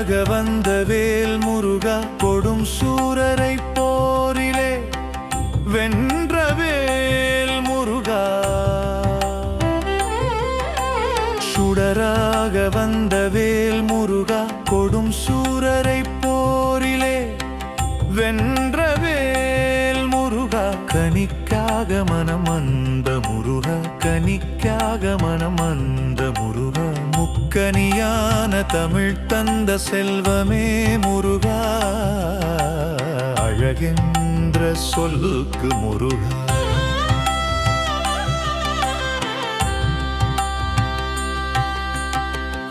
சுடராக வந்த வேல் முருகா கொடும் சூரரை போரிலே வென்ற வேல் முருகா. சுடராக வந்த வேல் முருகா கொடும் சூரரை போரிலே வென்ற வேல் முருகா. கனிக்காக மனம் அந்த முருகா கனிக்காக மனம் அந்த முருகா. முக்கனியான தமிழ் தந்த செல்வமே முருகா. அழகென்ற சொல்லுக்கு முருகா.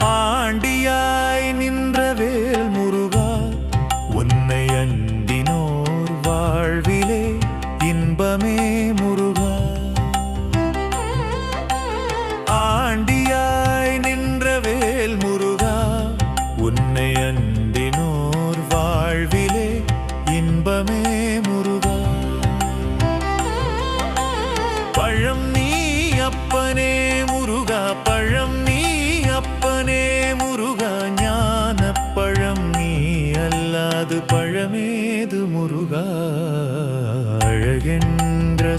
ஆண்டியாய் நின்ற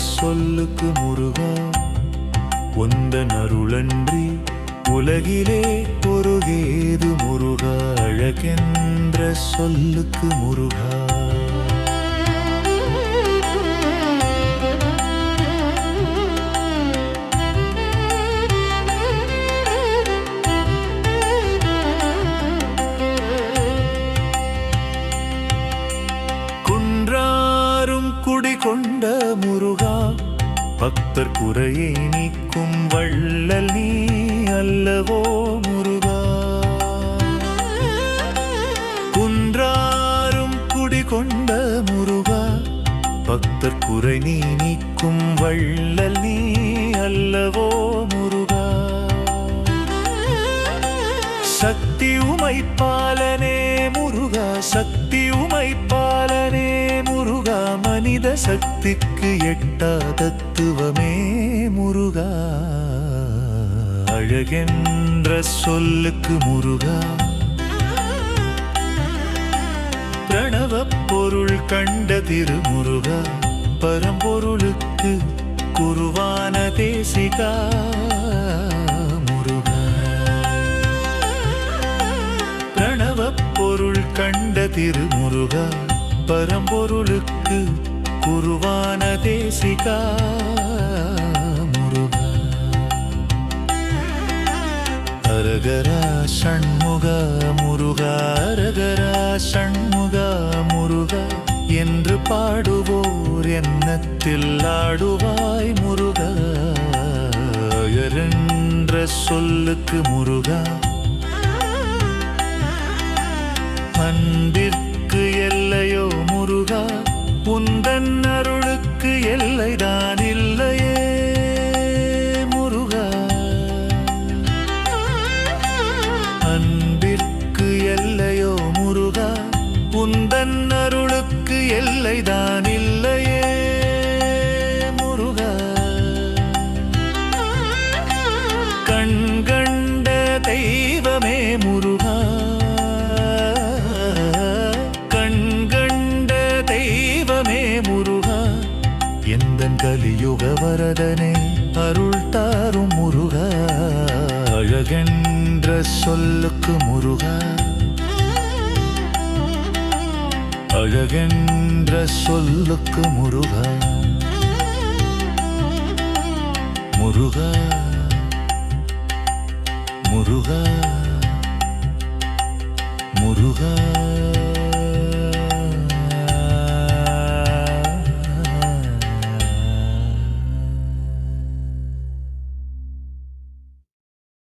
சொல்லுக்கு முருகா உந்தன் நருளன்றி உலகிலே பொருகேது முருகா அழகென்ற சொல்லுக்கு முருகா. கொண்ட முருகா. பக்தர் குறையை நீக்கும் வள்ளல் நீ அல்லவோ முருகா. குன்றாரும் குடி கொண்ட முருகா. பக்தர் குறை நீ நீக்கும் வள்ளல் நீ அல்லவோ முருகா. சக்தி உமைப்பாலனே சக்திக்கு எட்டா தத்துவமே முருகா. அழகென்ற சொல்லுக்கு முருகா. பிரணவ பொருள் கண்ட திருமுருகா. பரம்பொருளுக்கு குருவான தேசிகா முருகா. பிரணவ பொருள் கண்ட திருமுருகா. பரம்பொருளுக்கு குருவான தேசிகா முருகா. அரகரா சண்முகா முருகா அரகரா சண்முகா முருகா. என்று பாடுவோர் எண்ணத்தில் ஆடுவாய் முருகா. அயரென்ற சொல்லுக்கு முருகா. அன்பிற்கு எல்லையோ முருகா. உந்தன் அருளுக்கு எல்லைதான். தெய்வமே முருகா எந்தன் கலியுக வரதனே அருள் தாரும் முருகா அழகென்ற சொல்லுக்கு முருகா. அழகென்ற சொல்லுக்கு முருகா. முருகா முருகா.